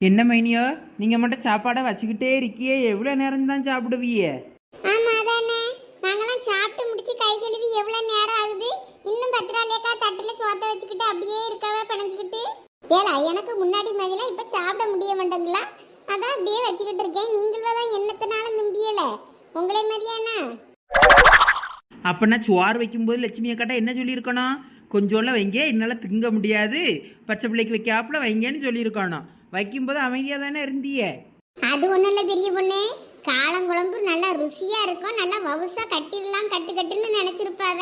என்ன மைனியோ? நீங்க மட்டும் சாப்பாடை வச்சுக்கிட்டே இருக்கியே எவ்வளோ நேரம் தான் சாப்பிடுவிய? ஆமா அதானே. நாங்கெல்லாம் சாப்பிட்டு முடிச்சு கை கழுவி எவ்வளவு நேரம் ஆகுது? இன்னும் பத்திராளியக்கா தட்டுல சோத்த வச்சுக்கிட்டு அப்படியே இருக்கவே பிணைஞ்சுக்கிட்டு. ஏலா எனக்கு முன்னாடி மாதிரிலாம் இப்ப சாப்பிட முடிய மாட்டேங்களா அதான் அப்படியே வச்சுக்கிட்டு இருக்கேன். நீங்களும் தான் என்னத்தினால நம்பியல. உங்களே மாதிரியானா அப்பனா சோறு வைக்கும்போது லட்சுமி அக்காட்ட என்ன சொல்லியிருக்கணும்? கொஞ்சோல வைங்க என்னால் திங்க முடியாது. பச்சை பிள்ளைக்கு வைக்காப்புல வைங்கன்னு சொல்லியிருக்கணும். வைக்கும்போது அமைதியாக தானே இருந்தியே? அது ஒன்றும் இல்லை பெரிய பொண்ணு. காலங்குழம்பு நல்லா ருசியாக இருக்கும். நல்லா வவுசாக கட்டிடலாம் கட்டு கட்டுன்னு நினச்சிருப்பாவ.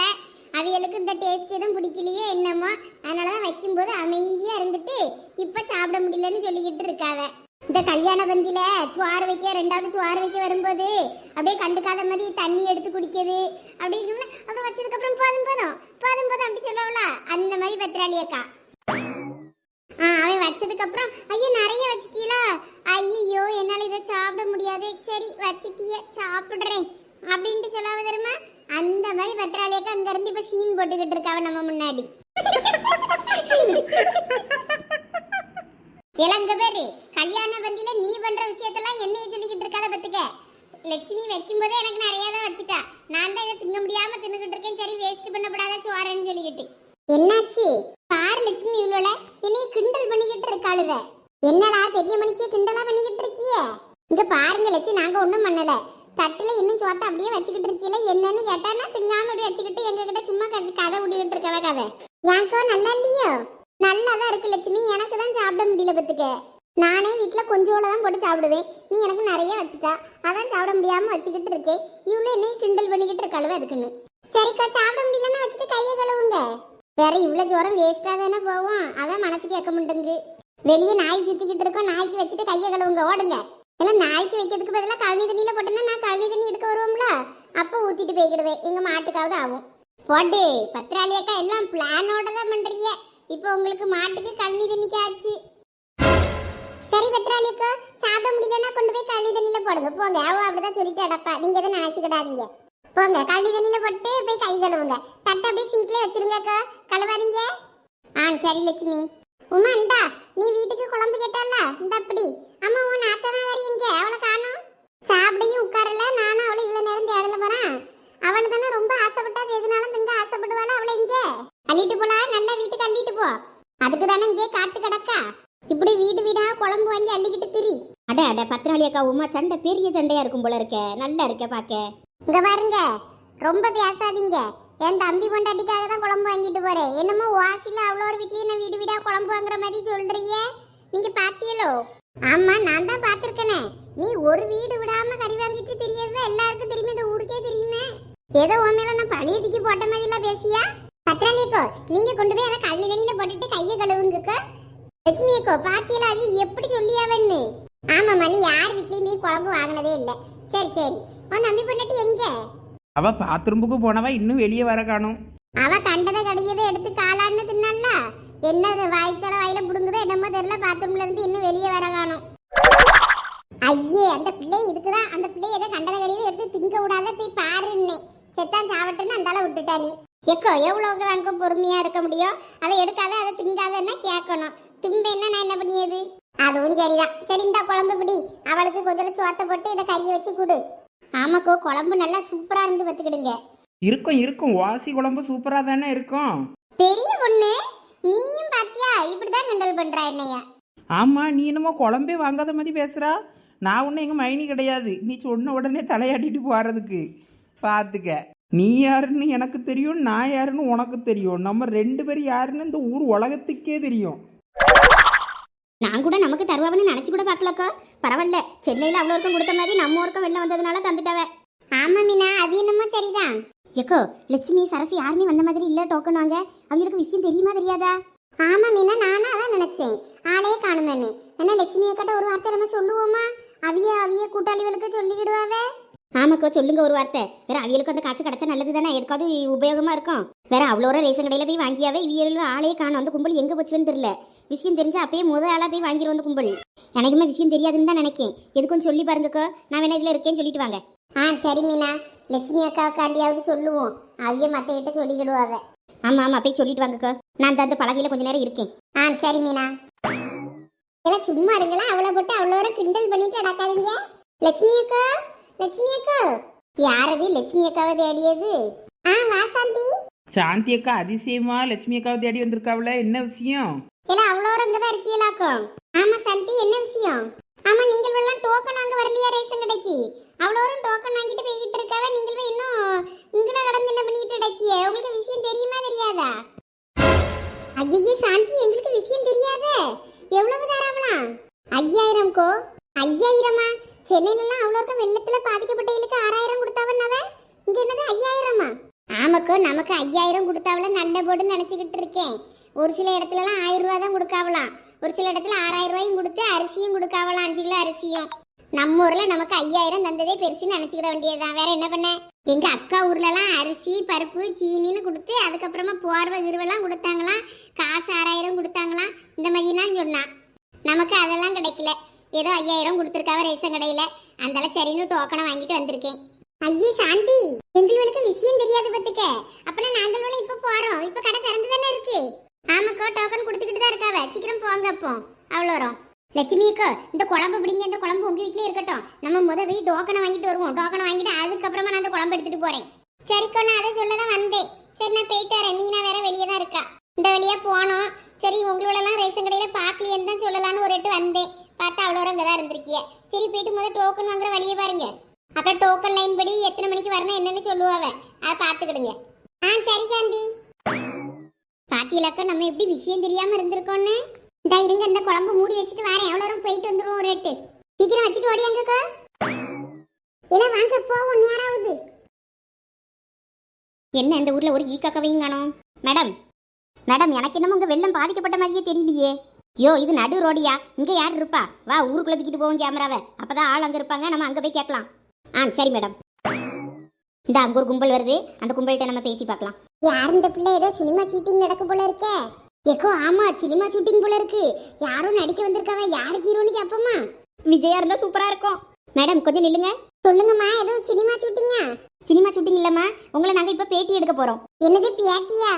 அவைகளுக்கு இந்த டேஸ்ட் எதுவும் பிடிக்கலையே என்னமோ. அதனாலதான் வைக்கும்போது அமைதியாக இருந்துட்டு இப்போ சாப்பிட முடியலன்னு சொல்லிக்கிட்டு இருக்காவ. இந்த கல்யாண பந்தியில் சுவார் வைக்க ரெண்டாவது சுவார் வைக்க வரும்போது அப்படியே கண்டுக்காத மாதிரி தண்ணி எடுத்து குடிக்கிறது. அப்படின்னு அப்புறம் வச்சதுக்கப்புறம் போதும் போதும். போதும் போதும் அப்படி சொல்லவல அந்த மாதிரி பத்திராளியக்கா. அக்கா அப்புறம் ஐயோ நிறைய வச்சிட்டீங்களா? ஐயோ என்னால இதை சாப்பிட முடியாது. சரி வச்சிட்டிய சாப்பிடுறேன் அப்படின்ட்டு சொல்லாம தெரியுமா? அந்த மாதிரி பத்திராளியக்கா அங்க இருந்து இப்ப சீன் போட்டுக்கிட்டு இருக்காவ நம்ம முன்னாடி. இளங்க பேரு. கல்யாண பந்தியில நீ பண்ற விஷயத்தெல்லாம் என்னைய சொல்லிக்கிட்டு இருக்காத பத்துக்க. லட்சுமி வைக்கும் போதே எனக்கு நிறைய தான் வச்சுட்டா. நான் தான் இதை திங்க முடியாம தின்னுக்கிட்டு இருக்கேன். சரி வேஸ்ட் பண்ணப்படாத சோறேன்னு சொல்லிக்கிட்டு. என்னாச்சு? பாரு லட்சுமி இவ்வளோல என்னைய கிண்டல் பண்ணிக்கிட்டு இருக்காளுவ. என்னடா பெரிய மனுஷிய கிண்டலா பண்ணிக்கிட்டு இருக்கிய? இங்க பாருங்க லட்சுமி நாங்க ஒண்ணும் பண்ணல. தட்டுல இன்னும் சோத்த அப்படியே வச்சுக்கிட்டு இருக்கீல என்னன்னு கேட்டானா திங்காம அப்படியே வச்சுக்கிட்டு எங்க கிட்ட சும்மா கதை கதை விட்டுக்கிட்டு இருக்கவ கதை. ஏன்க்கோ நல்லா இல்லையோ? நல்லாதான் இருக்கு லட்சுமி எனக்கு தான் சாப்பிட முடியல பத்துக்க. நானே வீட்டில் கொஞ்சோட தான் போட்டு சாப்பிடுவேன். நீ எனக்கு நிறைய வச்சுட்டா அதான் சாப்பிட முடியாம வச்சுக்கிட்டு இருக்கேன். இவ்வளோ என்னையும் கிண்டல் பண்ணிக்கிட்டு இருக்காளுவ அதுக்குன்னு. சரிக்கா சாப்பிட முடியலன்னு வச்சுட்டு கையை கழுவுங்க. வேற இவ்வளோ தூரம் வேஸ்ட்டாக தானே போவோம்? அதான் மனசு கேட்க மாட்டேங்குது. வெளியே நாய் சுற்றிக்கிட்டு இருக்கோம் நாய்க்கு வச்சுட்டு கையை கழுவுங்க ஓடுங்க. ஏன்னா நாய்க்கு வைக்கிறதுக்கு பதிலாக கழனி தண்ணியில் போட்டோம்னா நான் கழனி தண்ணி எடுக்க வருவோம்ல? அப்போ ஊற்றிட்டு போய்க்கிடுவேன். எங்கள் மாட்டுக்காவது ஆகும். போட்டு பத்திராளியக்கா எல்லாம் பிளானோட தான் பண்றீங்க. இப்போ உங்களுக்கு மாட்டுக்கு கழனி தண்ணிக்கு ஆச்சு. சரி பத்திராளியக்கா சாப்பிட முடியலன்னா கொண்டு போய் கழனி தண்ணியில போடுங்க. போங்க அவ அப்படிதான் சொல்லிட்டு அடப்பா. நீங்க எதுவும் நினைச்சுக்கிடாதீங்க. போங்க கழுவி தண்ணியில போட்டு போய் கை கழுவுங்க. தட்டை அப்படியே சிங்க்லயே வச்சிருங்கக்கா கழுவாதீங்க. ஆ சரி லட்சுமி. உமா இந்தா. நீ வீட்டுக்கு குழம்பு கேட்டல இந்த அப்படி. அம்மா உன் நாத்தனாரி எங்க அவளை காணும். சாப்பிடையும் உட்காரல. நானும் அவளை இவ்வளவு நேரம் தேடல போறேன். அவள் தானே ரொம்ப ஆசைப்பட்டா எதுனாலும் திங்க ஆசைப்படுவாள் அவளை இங்க? அள்ளிட்டு போலா? நல்லா வீட்டுக்கு அள்ளிட்டு போ. அதுக்கு தானே இங்கே காத்து கிடக்கா. இப்படி வீடு வீடா குழம்பு வாங்கி அள்ளிக்கிட்டு திரி. அட அட பத்திராளி அக்கா உமா சண்டை பெரிய சண்டையா இருக்கும் போல இருக்க. நல்லா இருக்க பாக்க. இங்க பாருங்க. ரொம்ப பேசாதீங்க. என் தம்பி பொண்டாட்டிக்காக தான் குழம்பு வாங்கிட்டு போறேன் என்னமோ வாசில அவ்வளோ ஒரு வீட்லயும் நான் வீடு வீடா குழம்பு வாங்குற மாதிரி சொல்றீங்க? நீங்க பாத்தியலோ ஆமா நான் தான் பாத்திருக்கேனே. நீ ஒரு வீடு விடாம கறி வாங்கிட்டு தெரியறது எல்லாருக்கும் தெரியுமே? இந்த ஊருக்கே தெரியுமே? ஏதோ உன் மேல நான் பழைய தூக்கி போட்ட மாதிரிலாம் பேசியா? பத்ராலியக்கோ நீங்க கொண்டு போய் அதை கள்ளி தண்ணியில போட்டுட்டு கையை கழுவுங்கக்கோ லட்சுமியக்கோ பாத்தியலா அது எப்படி சொல்லியாவன்னு? ஆமாம்மா நீ யார் வீட்லயும் நீ குழம்பு வாங்கினதே இல்லை. சரி சரி. உன் தம்பி பொண்டாட்டி எங்க? அவ பாத்ரூமுக்கு போனவ இன்னும் வெளியே வர காணும். அவ கண்டதை கடியதை எடுத்து காலான்னு தின்னால என்னது வாய்த்தல வாயில புடுங்குதோ என்னமோ தெரியல பாத்ரூம்ல இருந்து இன்னும் வெளியே வர காணும். ஐயே அந்த பிள்ளை இதுக்குதான் அந்த பிள்ளை எதை கண்டதை கடியதை எடுத்து திங்க விடாத போய் பாருன்னே செத்தான் சாவட்டுன்னு அந்தால விட்டுட்டா நீ. எக்கோ எவ்வளவு அங்க பொறுமையா இருக்க முடியும்? அதை எடுக்காத அதை திங்காதன்னா கேட்கணும். தும்பேன்னா நான் என்ன பண்ணியது? அதுவும் சரிதான். சரி இந்த குழம்பு பிடி. அவளுக்கு கொஞ்சம் சோத்தை போட்டு இதை கறியை வச்சு கொடு. ஆமாக்கோ குழம்பு நல்லா சூப்பரா இருந்து பத்துக்கிடுங்க இருக்கும் இருக்கும். வாசி குழம்பு சூப்பராக தானே இருக்கும். பெரிய பொண்ணு நீயும் பாத்தியா? இப்படிதான் கிண்டல் பண்றா என்னைய. ஆமாம் நீ என்னமோ குழம்பே வாங்காத மாதிரி பேசுகிறா நான் ஒன்றும் எங்கள் மைனி கிடையாது. நீ சொன்ன உடனே தலையாட்டிட்டு போகிறதுக்கு பார்த்துக்க நீ யாருன்னு எனக்கு தெரியும் நான் யாருன்னு உனக்கு தெரியும். நம்ம ரெண்டு பேர் யாருன்னு இந்த ஊர் உலகத்துக்கே தெரியும். நான் கூட நமக்கு தருவான்னு நினைச்சு கூட பார்க்கலக்கா. பரவாயில்ல. சென்னையில அவ்வளோ இருக்கும் கொடுத்த மாதிரி நம்ம ஒருக்கம் வெளில வந்ததுனால தந்துட்டவ. ஆமா மீனா அது என்னமோ சரிதான். எக்கோ லட்சுமி சரசு யாருமே வந்த மாதிரி இல்ல டோக்கன் வாங்க. அவங்களுக்கு விஷயம் தெரியுமா தெரியாதா? ஆமா மீனா நானும் அதான் நினைச்சேன். ஆளே காணுமேன்னு. என்ன லட்சுமி அக்கிட்ட ஒரு வார்த்தை நம்ம சொல்லுவோமா? அவிய அவிய கூட்டாளிகளுக்கு சொல்லிக்கிடுவாவே? ஆமாக்கோ சொல்லுங்க ஒரு வார்த்தை. வேற அவியலுக்கு அந்த காசு கிடைச்சா நல்லது தானே எதுக்காவது உபயோகமா இருக்கும். வேற அவ்வளோ ரேஷன் கடையில் போய் வாங்கியாவே இவியலும் ஆளே காணும். அந்த கும்பல் எங்கே போச்சுன்னு தெரியல. விஷயம் தெரிஞ்சா அப்பயே முத ஆளாக போய் வாங்கிடும் அந்த கும்பல். எனக்குமே விஷயம் தெரியாதுன்னு தான் நினைக்கேன். எதுக்கும் சொல்லி பாருங்கக்கோ. நான் வேணா இதில் இருக்கேன்னு சொல்லிட்டு வாங்க. ஆ சரி மீனா. லட்சுமி அக்காவுக்காண்டியாவது சொல்லுவோம். அவிய மற்ற சொல்லிக்கிடுவாங்க ஆமாம் ஆமா ஆமா போய் சொல்லிட்டு வாங்கக்கோ. நான் அந்த பழகையில் கொஞ்ச நேரம் இருக்கேன். ஆ சரி மீனா. எல்லாம் சும்மா இருங்களா அவ்வளோ போட்டு அவ்வளோ கிண்டல் பண்ணிட்டு அடக்காதீங்க லட்சுமி அக்கா. லட்சுமி அக்கா. யாரது? லட்சுமி அக்காவை தேடியது ஆ வாசாந்தி சாந்தி. அக்கா அதிசயமா லட்சுமி அக்காவை தேடி வந்திருக்காவுல என்ன விஷயம்? எல்லாம் அவ்வளோ இங்கே தான் இருக்கீங்களாக்கும் ஆமா சந்தி என்ன விஷயம்? ஆமா நீங்கள் எல்லாம் டோக்கன் வாங்க வரலையா ரேஷன் கடைக்கு? அவ்வளோ வரும் டோக்கன் வாங்கிட்டு போய்கிட்டு இருக்காவ. நீங்கள் போய் இன்னும் இங்கன கடந்து என்ன பண்ணிட்டு கிடக்கிய? உங்களுக்கு விஷயம் தெரியுமா தெரியாதா? ஐயே சாந்தி எங்களுக்கு விஷயம் தெரியாதே. எவ்வளவு தராவலாம் ஐயாயிரம் கோ ஐயாயிரமா? சென்னையிலலாம் எல்லாம் வெள்ளத்தில் பாதிக்கப்பட்ட வெள்ளத்துல பாதிக்கப்பட்டவங்களுக்கு ஆறாயிரம் கொடுத்தாவன்னாவ இங்கே என்னது ஐயாயிரமா? ஆமாக்கோ நமக்கு ஐயாயிரம் கொடுத்தாவல நல்ல போடுன்னு நினச்சிக்கிட்டு இருக்கேன். ஒரு சில இடத்துலலாம் ஆயிரம் ரூபா தான் கொடுக்காவலாம் ஒரு சில இடத்துல ஆறாயிரம் ரூபாயும் கொடுத்து அரிசியும் கொடுக்காவலாம் அஞ்சு கிலோ அரிசியும். நம்ம ஊர்ல நமக்கு ஐயாயிரம் தந்ததே பெருசுன்னு நினச்சிக்கிட வேண்டியதுதான். வேற என்ன பண்ண? எங்க அக்கா ஊர்லலாம் அரிசி பருப்பு சீனின்னு கொடுத்து அதுக்கப்புறமா போர்வை கிருவெல்லாம் கொடுத்தாங்களாம். காசு ஆறாயிரம் கொடுத்தாங்களாம். இந்த மாதிரிலாம் சொன்னான். நமக்கு அதெல்லாம் கிடைக்கல. ஏதோ ஐயாயிரம் கொடுத்துருக்காவ ரேஷன் கடையில. அந்தால சரின்னு டோக்கனை வாங்கிட்டு வந்திருக்கேன். ஐயே சாந்தி. எங்களுக்கு விஷயம் தெரியாது பத்துக்க அப்பனா நாங்கள் இப்ப போறோம். இப்ப கடை திறந்து தானே இருக்கு. ஆமாக்கா டோக்கன் கொடுத்துக்கிட்டு தான் இருக்காவ. சீக்கிரம் போங்க அப்போ. அவ்வளோ வரும் லட்சுமி அக்கா இந்த குழம்பு பிடிங்க. இந்த குழம்பு உங்க வீட்லயே இருக்கட்டும். நம்ம முத போய் டோக்கனை வாங்கிட்டு வருவோம். டோக்கனை வாங்கிட்டு அதுக்கப்புறமா நான் அந்த குழம்பு எடுத்துட்டு போறேன். சரிக்கா நான் அதை சொல்ல தான் வந்தேன். சரி நான் போயிட்டு வரேன். மீனா வேற வெளியே தான் இருக்கா. இந்த வழியா போனோம். சரி உங்களோடலாம் ரேஷன் கடையில பார்க்கலையேன்னு தான் சொல்லலாம்னு ஒரு எட்டு வந்தேன். பார்த்தா அவ்வளோ நேரம் தான் இருந்திருக்கிய. சரி போயிட்டு முதல் டோக்கன் வாங்குற வழியே பாருங்க. அப்புறம் டோக்கன் லைன் படி எத்தனை மணிக்கு வரணும் என்னன்னு சொல்லுவாவ அதை பார்த்துக்கிடுங்க. ஆ சரி சாந்தி. பாத்தியலாக்கா நம்ம எப்படி விஷயம் தெரியாம இருந்திருக்கோன்னு இந்த இருங்க இந்த குழம்பு மூடி வச்சுட்டு வரேன். எவ்வளோ நேரம் போயிட்டு வந்துருவோம் ரேட்டு. சீக்கிரம் வச்சுட்டு ஓடியாங்கக்கா எல்லாம் வாங்க போவோம் நேராவது. என்ன இந்த ஊர்ல ஒரு ஈ காக்கவையும் காணும்? மேடம் மேடம் எனக்கு என்னமோ உங்க வெள்ளம் பாதிக்கப்பட்ட மாதிரியே தெரியலையே. யோ இது நடு ரோடியா. இங்க யார் இருப்பா? வா ஊருக்குள்ள தூக்கிட்டு போவோம் கேமராவை. அப்பதான் ஆள் அங்க இருப்பாங்க நம்ம அங்க போய் கேட்கலாம். ஆ சரி மேடம். இந்த அங்க ஒரு கும்பல் வருது. அந்த கும்பல்கிட்ட நம்ம பேசி பார்க்கலாம். யார் இந்த பிள்ளை? ஏதோ சினிமா சீட்டிங் நடக்க போல இருக்கே. ஏக்கோ ஆமா சினிமா ஷூட்டிங் போல இருக்கு. யாரும் நடிக்க வந்திருக்காவ. யாரு ஹீரோன்னு கேப்பமா? விஜயா இருந்தா சூப்பரா இருக்கும். மேடம் கொஞ்சம் நில்லுங்க. சொல்லுங்கம்மா ஏதோ சினிமா ஷூட்டிங்கா சினிமா ஷூட்டிங் இல்லம்மா. உங்களை நாங்க இப்ப பேட்டி எடுக்க போறோம். என்னது பியாட்டியா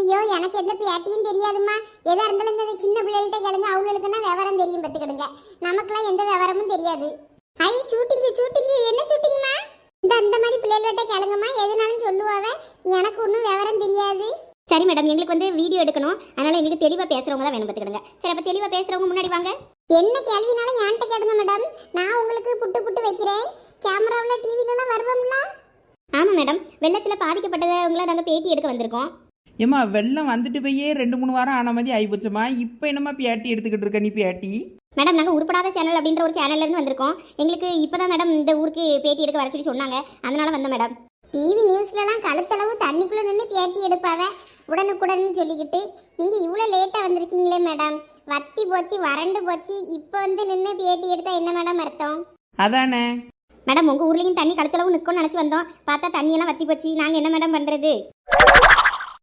ஐயோ எனக்கு எந்த பியாட்டியும் தெரியாதும்மா. எதா இருந்தாலும் இந்த சின்ன பிள்ளைகள்ட்ட கேளுங்க. அவங்களுக்குன்னா விவரம் தெரியும் பத்துக்கிடுங்க நமக்குலாம் எந்த விவரமும் தெரியாது. ஐ ஷூட்டிங்கு ஷூட்டிங்கு என்ன ஷூட்டிங்மா இந்த அந்த மாதிரி பிள்ளைகள்கிட்ட கேளுங்கம்மா. எதுனாலும் சொல்லுவாவ. எனக்கு ஒன்றும் விவரம் தெரியாது. சரி மேடம் எங்களுக்கு வந்து வீடியோ எடுக்கணும். அதனால எங்களுக்கு தெளிவா பேசுறவங்க தான் வேணும் பார்த்துக்கிடுங்க. சரி அப்ப தெளிவா பேசுறவங்க முன்னாடி வாங்க. என்ன கேள்வினாலும் என்கிட்ட கேளுங்க மேடம் நான் உங்களுக்கு புட்டு புட்டு வைக்கிறேன். கேமராவில் டிவிலலாம் வருவோம்ல? ஆமா மேடம் வெள்ளத்துல பாதிக்கப்பட்டவங்களை நாங்க பேட்டி எடுக்க வந்திருக்கோம். ஏம்மா வெள்ளம் வந்துட்டு போயே ரெண்டு மூணு வாரம் ஆன மாதிரி ஆயிப்போச்சுமா இப்போ என்னம்மா பேட்டி எடுத்துக்கிட்டு இருக்க நீ பேட்டி? மேடம் நாங்கள் உருப்படாத சேனல் அப்படின்ற ஒரு சேனல்ல இருந்து வந்திருக்கோம். எங்களுக்கு இப்போதான் மேடம் இந்த ஊருக்கு பேட்டி எடுக்க வர சொல்லி சொன்னாங்க. அதனால வந்தோம் மேடம். டிவி நியூஸ்லலாம் கழுத்தளவு தண்ணிக்குள்ளே நின்று பேட்டி எடுப்பாவ? உடனுக்குடன்னு சொல்லிக்கிட்டு. நீங்கள் இவ்வளோ லேட்டாக வந்திருக்கீங்களே மேடம். வத்தி போச்சு வறண்டு போச்சு. இப்போ வந்து நின்று பேட்டி எடுத்தால் என்ன மேடம் அர்த்தம்? அதானே? மேடம் உங்கள் ஊர்லேயும் தண்ணி கழுத்தளவு நிற்கும்னு நினச்சி வந்தோம். பார்த்தா தண்ணியெல்லாம் வத்தி போச்சு. நாங்கள் என்ன மேடம் பண்ணுறது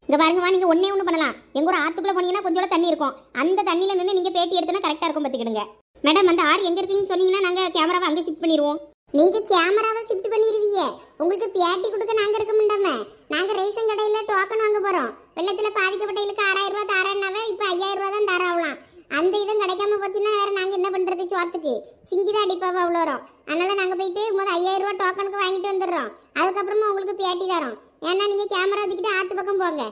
இங்கே பாருங்கம்மா நீங்க ஒன்றே ஒன்று பண்ணலாம். எங்கள் ஒரு ஆற்றுக்குள்ளே போனீங்கன்னா கொஞ்சோட தண்ணி இருக்கும். அந்த தண்ணியில் நின்று நீங்கள் பேட்டி எடுத்தனா கரெக்டாக இருக்கும் பார்த்துக்கிடுங்க. மேடம் அந்த ஆறு எங்கே இருக்குன்னு சொன்னீங்கன்னா நாங்கள் கேமராவை அங்கே ஷிஃப்ட் பண்ணிடுவோம் நீங்கள் கேமராவை ஷிஃப்ட் பண்ணிடுவீங்க உங்களுக்கு பேட்டி கொடுக்க நாங்கள் இருக்க முடியாம நாங்கள் ரேஷன் கடையில் டோக்கன் வாங்க போகிறோம் வெள்ளத்தில் பாதிக்கப்பட்டவங்களுக்கு ஆறாயிரம் ரூபா தரேன்னாவே இப்போ ஐயாயிரம் ரூபா தான் தராவலாம். அந்த இதுவும் கிடைக்காம போச்சுன்னா வேற நாங்கள் என்ன பண்ணுறது சோத்துக்கு? சிங்கி தான் அடிப்பாவா அவ்வளோ வரும் அதனால நாங்கள் போயிட்டு முதல் ஐயாயிரம் ரூபா டோக்கனுக்கு வாங்கிட்டு வந்துடுறோம். அதுக்கப்புறமா உங்களுக்கு பேட்டி தரோம். ஏன்னா நீங்கள் கேமரா வச்சுக்கிட்டு ஆற்று பக்கம் போங்க.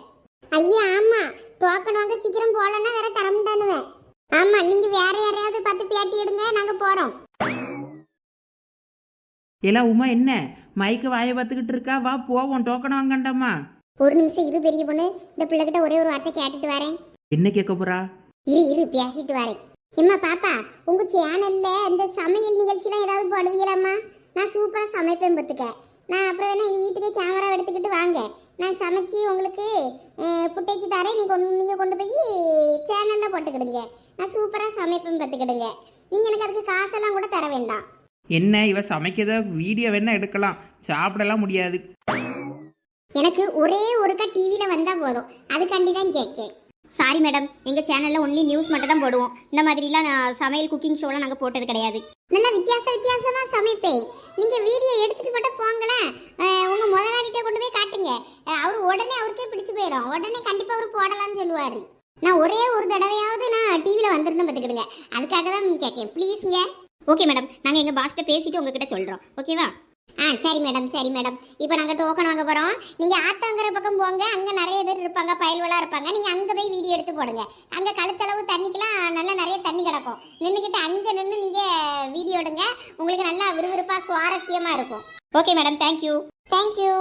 ஐயா ஆமாம் டோக்கன் வாங்க சீக்கிரம் போகலன்னா வேற தரமுண்டானுவேன் ஆமாம் நீங்கள் வேற யாரையாவது பார்த்து பேட்டி எடுங்க நாங்கள் போகிறோம் எல்லாம் உமா என்ன? மைக்க வாயை பார்த்துக்கிட்டு இருக்கா? வா போவோம். டோக்கன் வாங்கண்டாமா? ஒரு நிமிஷம் இரு பெரிய பொண்ணு. இந்த பிள்ளைகிட்ட ஒரே ஒரு வார்த்தை கேட்டுட்டு வரேன். என்ன கேட்க போறா? இரு இரு பேசிட்டு வரேன். எம்மா பாப்பா உங்க சேனல்ல இந்த சமையல் நிகழ்ச்சிலாம் ஏதாவது போடுவீங்களாம்மா? நான் சூப்பரா சமைப்பேன் பத்துக்க நான் அப்புறம் வேணா எங்க வீட்டுக்கு கேமரா எடுத்துக்கிட்டு வாங்க. நான் சமைச்சு உங்களுக்கு புட்டேச்சு தரேன். நீ கொண்டு நீங்க கொண்டு போய் சேனல்ல போட்டுக்கிடுங்க. நான் சூப்பரா சமைப்பேன் பத்துக்கிடுங்க நீங்க எனக்கு அதுக்கு காசெல்லாம் கூட தர வேண்டாம். என்ன இவ சமைக்கிறத வீடியோ வேணா எடுக்கலாம். சாப்பிடலாம் முடியாது. எனக்கு ஒரே ஒருக்கா டிவியில வந்தா போதும். அதுக்காண்டி தான் கேட்கேன் சாரி மேடம் எங்க சேனல்ல ஒன்லி நியூஸ் மட்டும் தான் போடுவோம். இந்த மாதிரிலாம் நான் சமையல் குக்கிங் ஷோலாம் நாங்கள் போட்டது கிடையாது. நல்ல வித்தியாச வித்தியாசமா சமைப்பேன். நீங்க வீடியோ எடுத்துட்டு மட்டும் போங்களேன் அஹ் உங்க முதலாளிகிட்ட கொண்டு போய் காட்டுங்க. அவர் உடனே அவருக்கே பிடிச்சு போயிடும் உடனே கண்டிப்பா அவர் போடலாம்னு சொல்லுவாரு. நான் ஒரே ஒரு தடவையாவது நான் டிவியில் வந்துருந்தேன் பார்த்துக்கிடுங்க. அதுக்காக தான் கேட்கேன் ப்ளீஸுங்க ஓகே மேடம் நாங்கள் எங்கள் பாஸ்ட்டை பேசிட்டு உங்ககிட்ட சொல்கிறோம் ஓகேவா ஆ சரி மேடம் சரி மேடம். இப்போ நாங்கள் டோக்கன் வாங்க போகிறோம் நீங்கள் ஆத்தாங்கிற பக்கம் போங்க. அங்கே நிறைய பேர் இருப்பாங்க பயல்வலாக இருப்பாங்க. நீங்கள் அங்கே போய் வீடியோ எடுத்து போடுங்க. அங்கே கழுத்தளவு தண்ணிக்கெலாம் நல்லா நிறைய தண்ணி கிடக்கும். நின்றுக்கிட்டு அங்கே நின்று நீங்கள் வீடியோ எடுங்க. உங்களுக்கு நல்லா விறுவிறுப்பாக சுவாரஸ்யமாக இருக்கும். Okay madam thank you thank you